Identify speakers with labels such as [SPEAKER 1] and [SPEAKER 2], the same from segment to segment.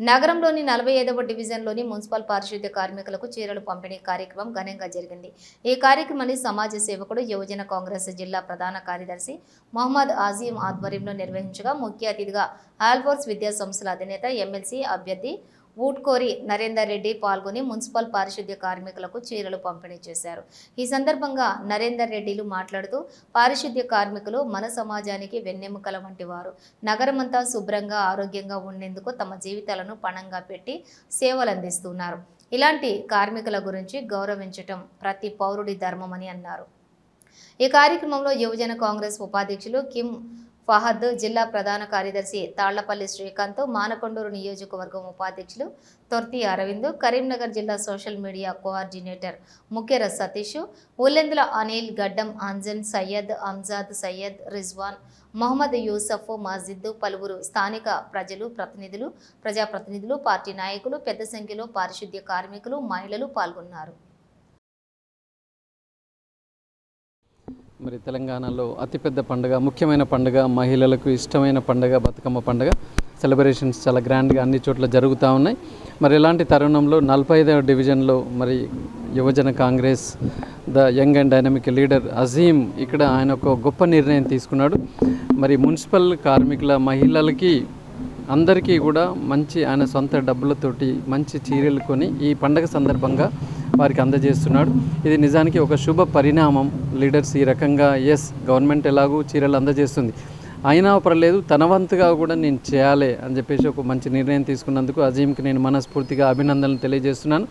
[SPEAKER 1] నగరంలోని నలభై ఐదవ డివిజన్లోని మున్సిపల్ పారిశుద్ధ్య కార్మికులకు చీరలు పంపిణీ కార్యక్రమం ఘనంగా జరిగింది. ఈ కార్యక్రమాన్ని సమాజ సేవకుడు యువజన కాంగ్రెస్ జిల్లా ప్రధాన కార్యదర్శి మొహమ్మద్ ఆజీం ఆధ్వర్యంలో నిర్వహించగా ముఖ్య అతిథిగా ఆల్ఫోర్స్ విద్యా సంస్థల అధినేత ఎమ్మెల్సీ అభ్యర్థి ఊట్కోరి నరేందర్ రెడ్డి పాల్గొని మున్సిపల్ పారిశుద్ధ్య కార్మికులకు చీరలు పంపిణీ చేశారు. ఈ సందర్భంగా నరేందర్ రెడ్డిలు మాట్లాడుతూ పారిశుద్ధ్య కార్మికులు మన సమాజానికి వెన్నెముకల వంటి వారు నగరమంతా శుభ్రంగా ఆరోగ్యంగా ఉండేందుకు తమ జీవితాలను పణంగా పెట్టి సేవలు అందిస్తున్నారు ఇలాంటి కార్మికుల గురించి గౌరవించటం ప్రతి పౌరుడి ధర్మమని అన్నారు. ఈ కార్యక్రమంలో యువజన కాంగ్రెస్ ఉపాధ్యక్షులు కిమ్ ఫహద్ జిల్లా ప్రధాన కార్యదర్శి తాళ్ళపల్లి శ్రీకాంత్ మానకొండూరు నియోజకవర్గం ఉపాధ్యక్షులు తొర్తి అరవింద్ కరీంనగర్ జిల్లా సోషల్ మీడియా కోఆర్డినేటర్ ముఖ్యర సతీష్ ఉల్లెందుల అనిల్ గడ్డం అంజన్ సయ్యద్ అంజాద్ సయ్యద్ రిజ్వాన్ మొహమ్మద్ యూసఫ్ మస్జిద్ పలువురు స్థానిక ప్రజలు ప్రతినిధులు ప్రజాప్రతినిధులు పార్టీ నాయకులు పెద్ద సంఖ్యలో పారిశుద్ధ్య కార్మికులు మహిళలు పాల్గొన్నారు.
[SPEAKER 2] మరి తెలంగాణలో అతిపెద్ద పండుగ ముఖ్యమైన పండుగ మహిళలకు ఇష్టమైన పండుగ బతుకమ్మ పండుగ. సెలబ్రేషన్స్ చాలా గ్రాండ్గా అన్ని చోట్ల జరుగుతూ ఉన్నాయి. మరి ఇలాంటి తరుణంలో నలభై ఐదవ డివిజన్లో మరి యువజన Congress the young and dynamic leader Azeem ఇక్కడ ఆయన ఒక గొప్ప నిర్ణయం తీసుకున్నాడు. మరి మున్సిపల్ కార్మికుల మహిళలకి అందరికీ కూడా మంచి ఆయన సొంత డబ్బులతోటి మంచి చీరలు కొని ఈ పండగ సందర్భంగా వారికి అందజేస్తున్నాడు. ఇది నిజానికి ఒక శుభ పరిణామం. లీడర్స్ ఈ రకంగా ఎస్ గవర్నమెంట్ ఎలాగూ చీరలు అందజేస్తుంది. అయినా పర్లేదు తన వంతుగా కూడా నేను చేయాలి అని చెప్పేసి ఒక మంచి నిర్ణయం తీసుకున్నందుకు అజీంకి నేను మనస్ఫూర్తిగా అభినందనలు తెలియజేస్తున్నాను.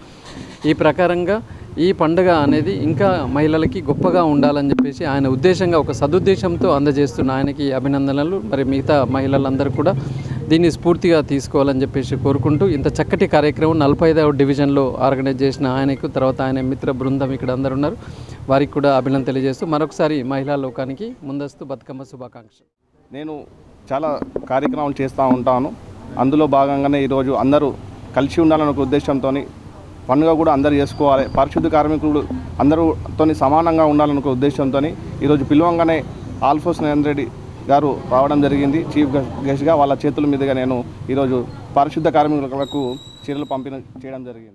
[SPEAKER 2] ఈ ప్రకారంగా ఈ పండుగ అనేది ఇంకా మహిళలకి గొప్పగా ఉండాలని చెప్పేసి ఆయన ఉద్దేశంగా ఒక సదుద్దేశంతో అందజేస్తున్న ఆయనకి అభినందనలు. మరి మిగతా మహిళలందరూ కూడా దీన్ని స్ఫూర్తిగా తీసుకోవాలని చెప్పేసి కోరుకుంటూ ఇంత చక్కటి కార్యక్రమం నలభై ఐదవ డివిజన్లో ఆర్గనైజ్ చేసిన ఆయనకు తర్వాత ఆయన మిత్ర బృందం ఇక్కడ అందరు ఉన్నారు. వారికి కూడా అభినందన తెలియజేస్తూ మరొకసారి మహిళా లోకానికి ముందస్తు బతుకమ్మ శుభాకాంక్ష
[SPEAKER 3] నేను చాలా కార్యక్రమాలు చేస్తూ ఉంటాను. అందులో భాగంగానే ఈరోజు అందరూ కలిసి ఉండాలనే ఒక ఉద్దేశంతో పండుగ కూడా అందరూ చేసుకోవాలి. పారిశుద్ధ కార్మికులు అందరూతో సమానంగా ఉండాలనే ఒక ఉద్దేశంతో ఈరోజు పిలవంగానే ఆల్ఫోస్ నరేంద్ర రెడ్డి గారు రావడం జరిగింది. చీఫ్ గెస్ట్గా వాళ్ళ చేతుల మీదుగా నేను ఈరోజు పారిశుద్ధ కార్మికులకు చీరలు పంపిణీ చేయడం జరిగింది.